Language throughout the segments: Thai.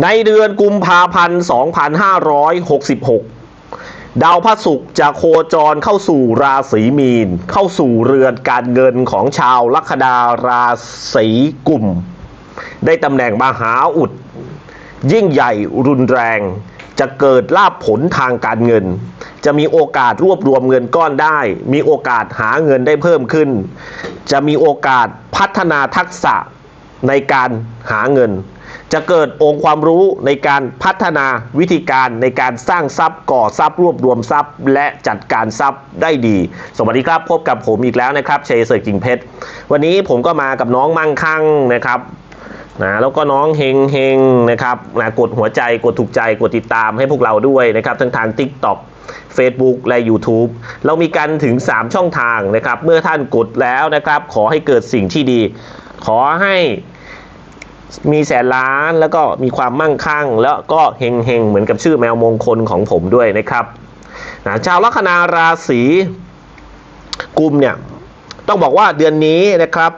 ในเดือนกุมภาพันธ์ 2566 ดาวพระศุกร์จะโคจรเข้าสู่ราศีมีน เข้าสู่เรือนการเงินของชาวลัคนาราศีกุมได้ตำแหน่งมหาอุด ยิ่งใหญ่รุนแรง จะเกิดลาภผลทางการเงิน จะมีโอกาสรวบรวมเงินก้อนได้ มีโอกาสหาเงินได้เพิ่มขึ้น จะมีโอกาสพัฒนาทักษะในการหาเงิน จะเกิดองค์ความรู้ในการพัฒนาวิธีการในการสร้างทรัพย์ ก่อทรัพย์รวบรวมทรัพย์ และจัดการทรัพย์ได้ดี สวัสดีครับพบกับผมอีกแล้วนะครับเชยเสร์กิ่งเพชรวันนี้ผมก็มากับน้องมั่งคั่งนะครับนะแล้วก็น้องเฮงเฮงนะครับนะกดหัวใจกดถูกใจกดติดตามให้พวกเราด้วยนะครับทั้งทาง TikTok Facebook และ YouTube เรามีกันถึง 3 ช่องทางนะครับ เมื่อท่านกดแล้วนะครับ ขอให้เกิดสิ่งที่ดี ขอให้ มีแสนล้านแล้วก็มีความมั่งคั่ง แล้วก็เฮงเฮงเหมือนกับชื่อแมวมงคลของผมด้วยนะครับนะชาวลัคนาราศีกุมเนี่ยต้องบอกว่าเดือนนี้นะครับ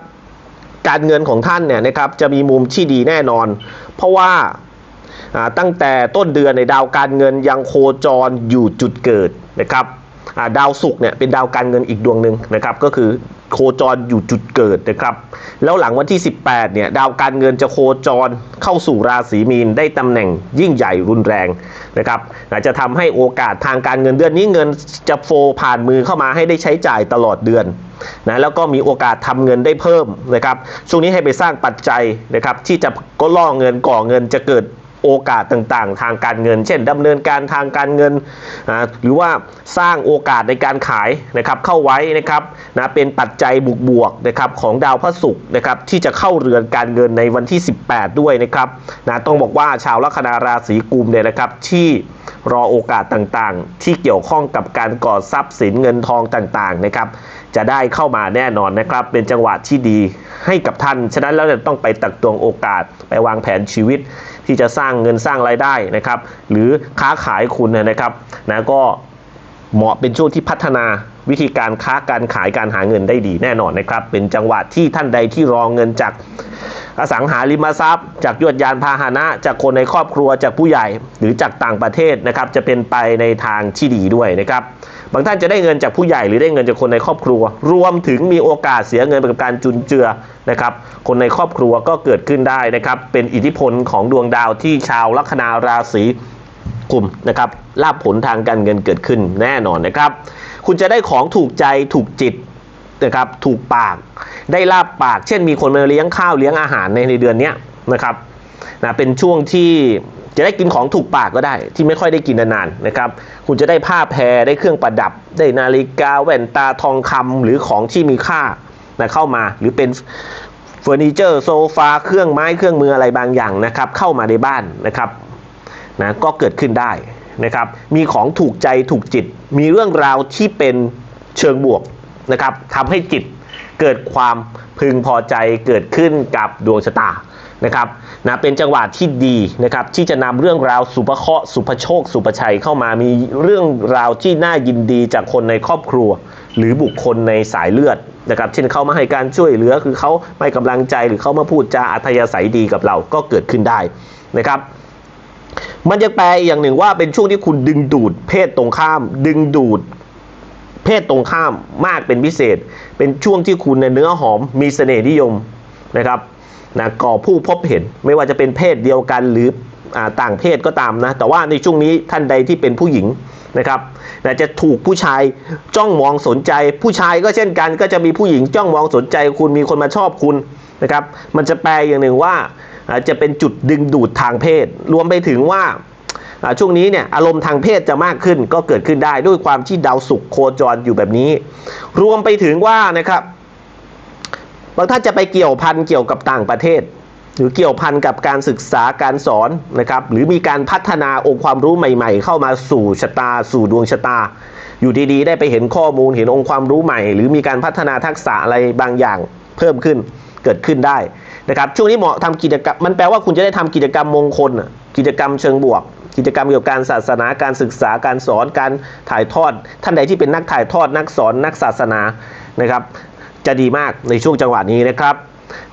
การเงินของท่านเนี่ยนะครับจะมีมุมที่ดีแน่นอน เพราะว่าตั้งแต่ต้นเดือนในดาวการเงินยังโคจรอยู่จุดเกิดนะครับ ดาวศุกร์เนี่ยเป็นดาวการเงินอีกดวงหนึ่งนะครับก็คือโคจรอยู่จุดเกิดนะครับแล้วหลังวันที่ 18เนี่ยดาวการเงินจะโคจรเข้าสู่ราศีมีนได้ตำแหน่งยิ่งใหญ่รุนแรงนะครับจะทำให้โอกาสทางการเงินเดือนนี้เงินจะโฟลผ่านมือเข้ามาให้ได้ใช้จ่ายตลอดเดือนนะแล้วก็มีโอกาสทำเงินได้เพิ่มนะครับช่วงนี้ให้ไปสร้างปัจจัยนะครับที่จะก็ล่อเงินก่อเงินจะเกิด โอกาสต่างๆ ทางการเงิน เช่นดำเนินการทางการเงิน หรือว่าสร้างโอกาสในการขายนะครับเข้าไว้นะครับนะเป็นปัจจัยบวกๆนะครับของดาวพระศุกร์นะครับที่จะเข้าเรือนการเงินในวันที่ 18 ด้วยนะครับนะต้องบอกว่าชาวลัคนาราศีกุมเนี่ยนะครับที่รอโอกาสต่างๆ ที่เกี่ยวข้องกับการก่อทรัพย์สินเงินทองต่างๆนะครับจะได้เข้ามาแน่นอนนะครับ เป็นจังหวะที่ดีให้กับท่าน ฉะนั้นแล้วจะต้องไปตักตวงโอกาสไปวางแผนชีวิต ที่จะสร้างเงินสร้างรายได้นะครับ หรือค้าขายคุณนะครับนะก็เหมาะเป็นช่วงที่พัฒนาวิธีการค้าการขายการหาเงินได้ดีแน่นอนนะครับ เป็นจังหวะที่ท่านใดที่รองเงินจากอสังหาริมทรัพย์ จากยวดยานพาหนะจากคนในครอบครัวจากผู้ใหญ่ หรือจากต่างประเทศนะครับ จะเป็นไปในทางที่ดีด้วยนะครับ บางท่านจะได้เงินจากผู้ใหญ่หรือได้เงินจากคนในครอบครัว รวมถึงมีโอกาสเสียเงินไปกับการจุนเจือนะครับ คนในครอบครัวก็เกิดขึ้นได้นะครับ เป็นอิทธิพลของดวงดาวที่ชาวลัคนาราศีกุมนะครับลาภผลทางการเงินเกิดขึ้นแน่นอนนะครับ คุณจะได้ของถูกใจถูกจิตนะครับถูกปาก ได้ลาบปาก เช่นมีคนมาเลี้ยงข้าวเลี้ยงอาหารในในเดือนนี้นะครับ นะเป็นช่วงที่จะได้กินของถูกปากก็ได้ ที่ไม่ค่อยได้กินนานๆนะครับ คุณจะได้ผ้าแพรได้เครื่องประดับ ได้นาฬิกาแว่นตาทองคำหรือของที่มีค่านะเข้ามาหรือเป็นเฟอร์นิเจอร์โซฟาเครื่องไม้เครื่องมืออะไรบางอย่างนะครับ เข้ามาในบ้านนะครับนะก็เกิดขึ้นได้นะครับ มีของถูกใจถูกจิต มีเรื่องราวที่เป็นเชิงบวกนะครับทำให้จิตเกิดความพึงพอใจเกิดขึ้นกับดวงชะตา นะครับนะเป็นจังหวะที่ดีนะครับที่จะนำเรื่องราวสุภเคราะห์สุภโชค สุภชัยเข้ามามีเรื่องราวที่น่ายินดีจากคนในครอบครัว หรือบุคคลในสายเลือดนะครับเช่นเขามาให้การช่วยเหลือคือเขาให้กำลังใจหรือเขามาพูดจาอัธยาศัยดีกับเราก็เกิดขึ้นได้นะครับมันจะแปลอย่างหนึ่งว่าเป็นช่วงที่คุณดึงดูด เพศตรงข้าม ดึงดูด เพศตรงข้ามมากเป็นพิเศษ เป็นช่วงที่คุณในเนื้อหอมมีเสน่ห์นิยมนะครับ นะก่อผู้พบเห็นไม่ว่าจะเป็นเพศเดียวกันหรืออต่างเพศก็ตามนะ แต่ว่าในช่วงนี้ท่านใดที่เป็นผู้หญิงนะครับนะจะถูกผู้ชายจ้องมองสนใจ ผู้ชายก็เช่นกัน ก็จะมีผู้หญิงจ้องมองสนใจ คุณมีคนมาชอบคุณนะครับ มันจะแปลอย่างหนึ่งว่าจะเป็นจุดดึงดูดทางเพศ รวมไปถึงว่าอ่าช่วงนี้เนี่ยอารมณ์ทางเพศจะมากขึ้นก็เกิดขึ้นได้ด้วยความที่ดาวศุกร์โคจรอยู่แบบนี้ รวมไปถึงว่านะครับ บางท่านจะไปเกี่ยวพันเกี่ยวกับต่างประเทศ หรือเกี่ยวพันกับการศึกษาการสอนนะครับ หรือมีการพัฒนาองค์ความรู้ใหม่ ๆ เข้ามาสู่ชะตา สู่ดวงชะตา อยู่ดีๆ ได้ไปเห็นข้อมูลเห็นองค์ความรู้ใหม่ หรือมีการพัฒนาทักษะอะไรบางอย่างเพิ่มขึ้นเกิดขึ้นได้นะครับช่วงนี้เหมาะทำกิจกรรมมันแปลว่าคุณจะได้ทำกิจกรรมมงคลกิจกรรมเชิงบวก กิจกรรมเกี่ยวกับการศาสนาการศึกษาการสอนการถ่ายทอด ท่านใดที่เป็นนักถ่ายทอดนักสอนนักศาสนานะครับ จะดีมากในช่วงจังหวะนี้นะครับ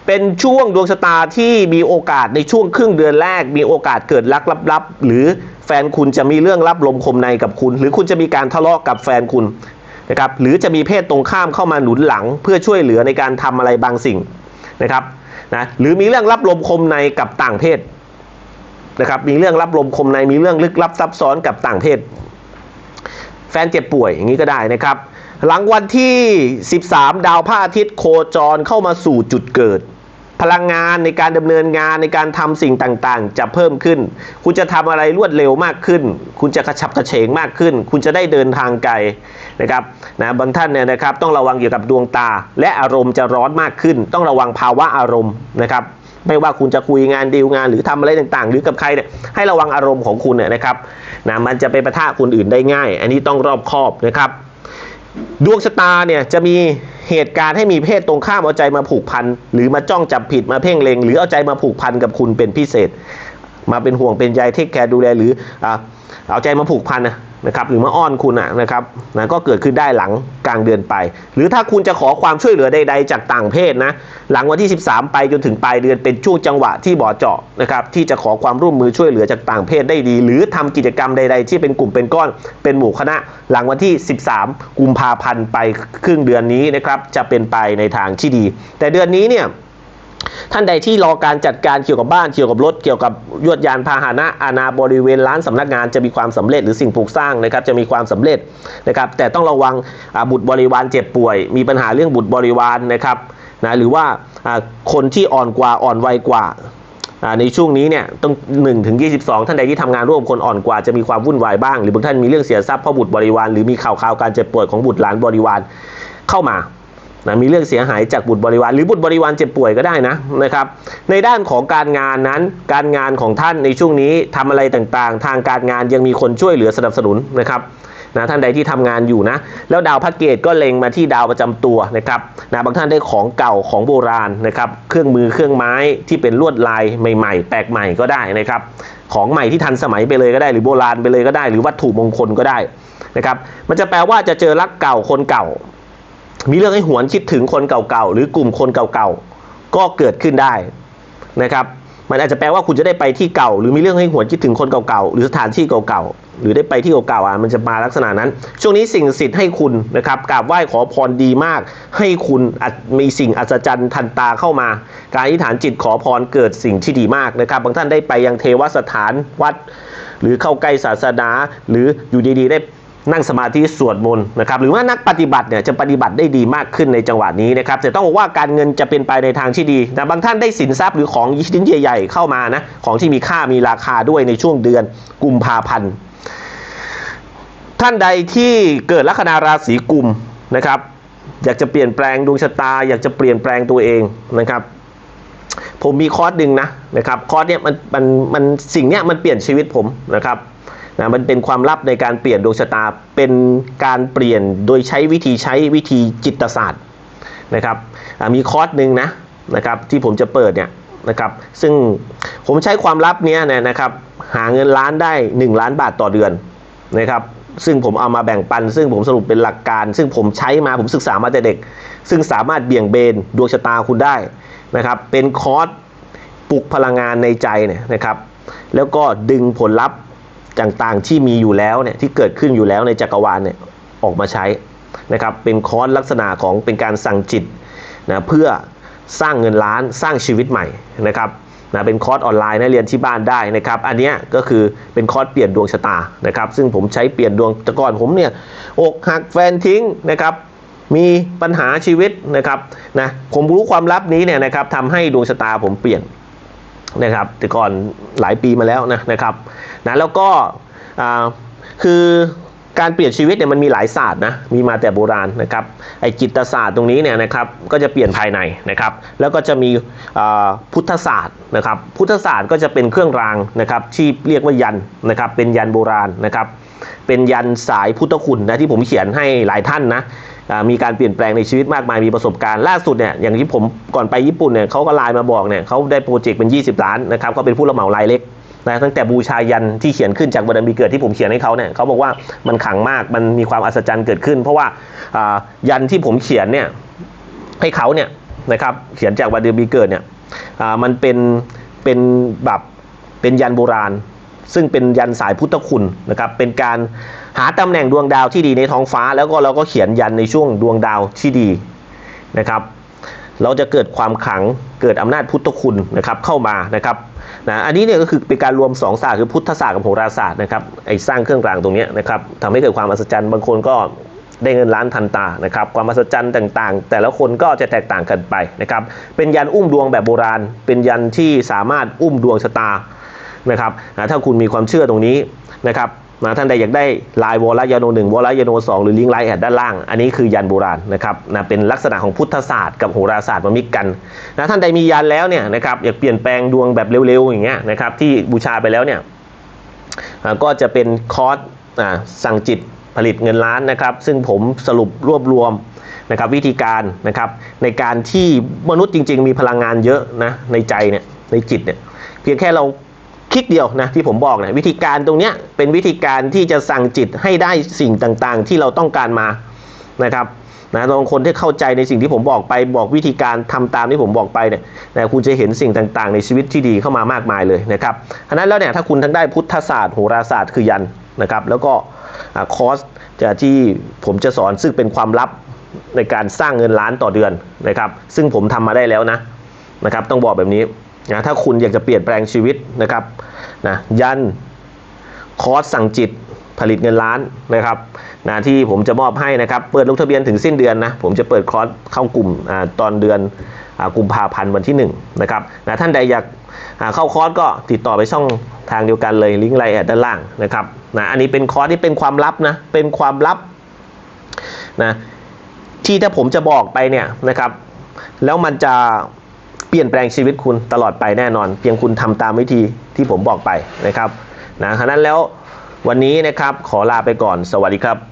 เป็นช่วงดวงชะตาที่มีโอกาสในช่วงครึ่งเดือนแรก มีโอกาสเกิดรักลับๆหรือแฟนคุณจะมีเรื่องรับลมคมในกับคุณ หรือคุณจะมีการทะเลาะกับแฟนคุณนะครับหรือจะมีเพศตรงข้ามเข้ามาหนุนหลัง เพื่อช่วยเหลือในการทำอะไรบางสิ่งนะครับนะหรือมีเรื่องรับลมคมในกับต่างเพศนะครับมีเรื่องรับลมคมในมีเรื่องลึกลับซับซ้อนกับต่างเพศ แฟนเจ็บป่วยอย่างนี้ก็ได้นะครับ หลังวันที่ 13 ดาวพระอาทิตย์โคจรเข้ามาสู่จุดเกิด พลังงานในการดำเนินงานในการทำสิ่งต่างๆ จะเพิ่มขึ้น คุณจะทำอะไรรวดเร็วมากขึ้น คุณจะกระชับกระเฉงมากขึ้น คุณจะได้เดินทางไกลนะครับนะบางท่านเนี่ยนะครับต้องระวังเกี่ยวกับดวงตา และอารมณ์จะร้อนมากขึ้น ต้องระวังภาวะอารมณ์นะครับไม่ว่าคุณจะคุยงานดีลงานหรือทำอะไรต่างๆ หรือกับใครเนี่ยให้ระวังอารมณ์ของคุณเนี่ยนะครับนะมันจะไปประทะคนอื่นได้ง่าย อันนี้ต้องรอบคอบนะครับ ดวงชะตาเนี่ยจะมีเหตุการณ์ให้มีเพศตรงข้ามเอาใจมาผูกพัน หรือมาจ้องจับผิดมาเพ่งเลงหรือเอาใจมาผูกพันกับคุณเป็นพิเศษ มาเป็นห่วงเป็นใยเทคแคร์ดูแลหรืออ่าเอาใจมาผูกพันนะ นะครับหรือมาอ้อนคุณอะนะครับนะก็เกิดขึ้นได้หลังกลางเดือนไป หรือถ้าคุณจะขอความช่วยเหลือใด ๆ จากต่างเพศนะหลังวันที่ 13 ไปจนถึงปลายเดือนเป็นช่วงจังหวะที่บ่อเจาะนะครับที่จะขอความร่วมมือช่วยเหลือจากต่างเพศได้ดี หรือทำกิจกรรมใด ๆ ที่เป็นกลุ่มเป็นก้อนเป็นหมู่คณะ หลังวันที่ 13 กุมภาพันธ์ไปครึ่งเดือนนี้นะครับจะเป็นไปในทางที่ดี แต่เดือนนี้เนี่ย ท่านใดที่รอการจัดการเกี่ยวกับบ้านเกี่ยวกับรถเกี่ยวกับยวดยานพาหนะอาณาบริเวณร้านสำนักงานจะมีความสำเร็จหรือสิ่งปลูกสร้างนะครับจะมีความสำเร็จนะครับ แต่ต้องระวังบุตรบริวารเจ็บป่วย มีปัญหาเรื่องบุตรบริวารนะครับนะหรือว่าคนที่อ่อนกว่าอ่อนวัยกว่าในช่วงนี้เนี่ยต้อง1ถึง22 ท่านใดที่ทำงานร่วมคนอ่อนกว่าจะมีความวุ่นวายบ้าง หรือบางท่านมีเรื่องเสียทรัพย์เพราะบุตรบริวารหรือมีข่าวข่าวการเจ็บป่วยของบุตรหลานบริวารเข้ามา นะมีเรื่องเสียหายจากบุตรบริวารหรือบุตรบริวารเจ็บป่วยก็ได้นะนะครับ ในด้านของการงานนั้น การงานของท่านในช่วงนี้ทำอะไรต่างๆ ทางการงานยังมีคนช่วยเหลือสนับสนุนนะครับนะท่านใดที่ทำงานอยู่นะ แล้วดาวพระเกตก็เล็งมาที่ดาวประจำตัวนะครับนะบางท่านได้ของเก่าของโบราณนะครับ เครื่องมือเครื่องไม้ที่เป็นลวดลายใหม่ๆ แปลกใหม่ก็ได้นะครับ ของใหม่ที่ทันสมัยไปเลยก็ได้ หรือโบราณไปเลยก็ได้ หรือวัตถุมงคลก็ได้นะครับ มันจะแปลว่าจะเจอรักเก่าคนเก่า มีเรื่องให้หวนคิดถึงคนเก่าๆหรือกลุ่มคนเก่าๆก็เกิดขึ้นได้นะครับ มันอาจจะแปลว่าคุณจะได้ไปที่เก่า หรือมีเรื่องให้หวนคิดถึงคนเก่าๆหรือสถานที่เก่าๆหรือได้ไปที่เก่าๆอะมันจะมาลักษณะนั้น ช่วงนี้สิ่งศักดิ์สิทธิ์ให้คุณนะครับกราบไหว้ขอพรดีมาก ให้คุณมีสิ่งอัศจรรย์ทันตาเข้ามา การอธิษฐานจิตขอพรเกิดสิ่งที่ดีมากนะครับ บางท่านได้ไปยังเทวสถานวัด หรือเข้าใกล้ศาสนาหรืออยู่ดีๆได้ นั่งสมาธิสวดมนต์นะครับหรือว่านักปฏิบัติเนี่ยจะปฏิบัติได้ดีมากขึ้นในจังหวะนี้นะครับแต่ต้องบอกว่าการเงินจะเป็นไปในทางที่ดีแต่บางท่านได้สินทรัพย์หรือของชิ้นใหญ่ๆเข้ามานะของที่มีค่ามีราคาด้วยในช่วงเดือนกุมภาพันธ์ท่านใดที่เกิดลัคนาราศีกุมนะครับ อยากจะเปลี่ยนแปลงดวงชะตา อยากจะเปลี่ยนแปลงตัวเองนะครับผมมีคอร์สหนึ่งนะนะครับคอร์สเนี้ยมันมันมันสิ่งเนี้ยมันเปลี่ยนชีวิตผมนะครับ นะมันเป็นความลับในการเปลี่ยนดวงชะตา เป็นการเปลี่ยนโดยใช้วิธีใช้วิธีจิตศาสตร์นะครับมีคอร์สหนึ่งนะนะครับที่ผมจะเปิดเนี่ยนะครับซึ่งผมใช้ความลับเนี้ยเนี่ยนะครับหาเงินล้านได้ 1 ล้านบาทต่อเดือนนะครับซึ่งผมเอามาแบ่งปัน ซึ่งผมสรุปเป็นหลักการ ซึ่งผมใช้มาผมศึกษามาแต่เด็ก ซึ่งสามารถเบี่ยงเบนดวงชะตาคุณได้นะครับเป็นคอร์สปลุกพลังงานในใจเนี่ยนะครับแล้วก็ดึงผลลัพธ์ ต่างๆที่มีอยู่แล้วเนี่ยที่เกิดขึ้นอยู่แล้วในจักรวาลเนี่ยออกมาใช้นะครับเป็นคอร์สลักษณะของเป็นการสั่งจิตนะเพื่อสร้างเงินล้านสร้างชีวิตใหม่นะครับนะเป็นคอร์สออนไลน์นะเรียนที่บ้านได้นะครับ อันนี้ก็คือเป็นคอร์สเปลี่ยนดวงชะตานะครับ ซึ่งผมใช้เปลี่ยนดวงแต่ก่อนผมเนี่ยอกหักแฟนทิ้งนะครับ มีปัญหาชีวิตนะครับนะผมรู้ความลับนี้เนี่ยนะครับทำให้ดวงชะตาผมเปลี่ยน นะครับแต่ก่อนหลายปีมาแล้วนะนะครับนะแล้วก็คือการเปลี่ยนชีวิตเนี่ยมันมีหลายศาสตร์นะมีมาแต่โบราณนะครับไอจิตศาสตร์ตรงนี้เนี่ยนะครับก็จะเปลี่ยนภายในนะครับแล้วก็จะมีพุทธศาสตร์นะครับพุทธศาสตร์ก็จะเป็นเครื่องรางนะครับที่เรียกว่ายันนะครับเป็นยันโบราณนะครับเป็นยันสายพุทธคุณนะที่ผมเขียนให้หลายท่านนะ มีการเปลี่ยนแปลงในชีวิตมากมายมีประสบการณ์ล่าสุดเนี่ยอย่างที่ผมก่อนไปญี่ปุ่นเนี่ยเขาก็ไลน์มาบอกเนี่ยเขาได้โปรเจกต์เป็น 20 ล้านนะครับเขาเป็นผู้รับเหมารายเล็กนะตั้งแต่บูชายันที่เขียนขึ้นจากบารมีเกิดที่ผมเขียนให้เขาเนี่ยเขาบอกว่ามันขังมากมันมีความอัศจรรย์เกิดขึ้น เพราะว่ายันที่ผมเขียนเนี่ยให้เขาเนี่ยนะครับเขียนจากวันเดือนปีเกิดเนี่ยมันเป็นเป็นแบบเป็นยันโบราณ ซึ่งเป็นยันสายพุทธคุณนะครับเป็นการหาตำแหน่งดวงดาวที่ดีในท้องฟ้า แล้วก็เราก็เขียนยันในช่วงดวงดาวที่ดีนะครับเราจะเกิดความขลังเกิดอำนาจพุทธคุณนะครับเข้ามานะครับนะอันนี้เนี่ยก็คือเป็นการรวมสองศาสตร์คือพุทธศาสตร์กับโหราศาสตร์นะครับไอ้สร้างเครื่องรางตรงนี้นะครับทำให้เกิดความอัศจรรย์บางคนก็ได้เงินล้านทันตานะครับความอัศจรรย์ต่างๆ แต่ละคนก็จะแตกต่างกันไปนะครับเป็นยันอุ้มดวงแบบโบราณ เป็นยันที่สามารถอุ้มดวงชะตา นะครับถ้าคุณมีความเชื่อตรงนี้นะครับนะท่านใดอยากได้ลายวอลยาโนหนึ่งวอลยาโนสองหรือลิงก์ไลน์แอดด้านล่าง อันนี้คือยันโบราณนะครับนะเป็นลักษณะของพุทธศาสตร์กับโหราศาสตร์มามิกกันนะท่านใดมียันแล้วเนี่ยนะครับอยากเปลี่ยนแปลงดวงแบบเร็วๆอย่างเงี้ยนะครับที่บูชาไปแล้วเนี่ยก็จะเป็นคอร์สสั่งจิตผลิตเงินล้านนะครับ ซึ่งผมสรุปรวบรวมนะครับวิธีการนะครับในการที่มนุษย์จริง ๆ มีพลังงานเยอะนะในใจเนี่ยในจิตเนี่ยเพียงแค่เรา คลิกเดียวนะที่ผมบอกนะวิธีการตรงเนี้ยเป็นวิธีการที่จะสั่งจิตให้ได้สิ่งต่างๆ ที่เราต้องการมานะครับนะบางคนที่เข้าใจในสิ่งที่ผมบอกไปบอกวิธีการทำตามที่ผมบอกไปเนี่ยนะคุณจะเห็นสิ่งต่างๆ ในชีวิตที่ดีเข้ามามากมายเลยนะครับฉะนั้นแล้วเนี่ยถ้าคุณทั้งได้พุทธศาสตร์โหราศาสตร์คือยันนะครับแล้วก็คอร์สจะที่ผมจะสอนซึ่งเป็นความลับในการสร้างเงินล้านต่อเดือนนะครับ ซึ่งผมทำมาได้แล้วนะนะครับ ต้องบอกแบบนี้ นะถ้าคุณอยากจะเปลี่ยนแปลงชีวิตนะครับนะยันคอร์สสั่งจิตผลิตเงินล้านนะครับนะที่ผมจะมอบให้นะครับเปิดลงทะเบียนถึงสิ้นเดือนนะผมจะเปิดคอร์สเข้ากลุ่มอตอนเดือนอกุมภาพันธ์วันที่1นะครับนะท่านใดอยากเข้าคอร์สก็ติดต่อไปช่องทางเดียวกันเลยลิงก์ไลน์แอดด้านล่างนะครับนะอันนี้เป็นคอร์สที่เป็นความลับนะเป็นความลับนะที่ถ้าผมจะบอกไปเนี่ยนะครับแล้วมันจะ เปลี่ยนแปลงชีวิตคุณตลอดไปแน่นอน เพียงคุณทำตามวิธีที่ผมบอกไปนะครับนะฉะนั้นแล้ววันนี้นะครับขอลาไปก่อนสวัสดีครับ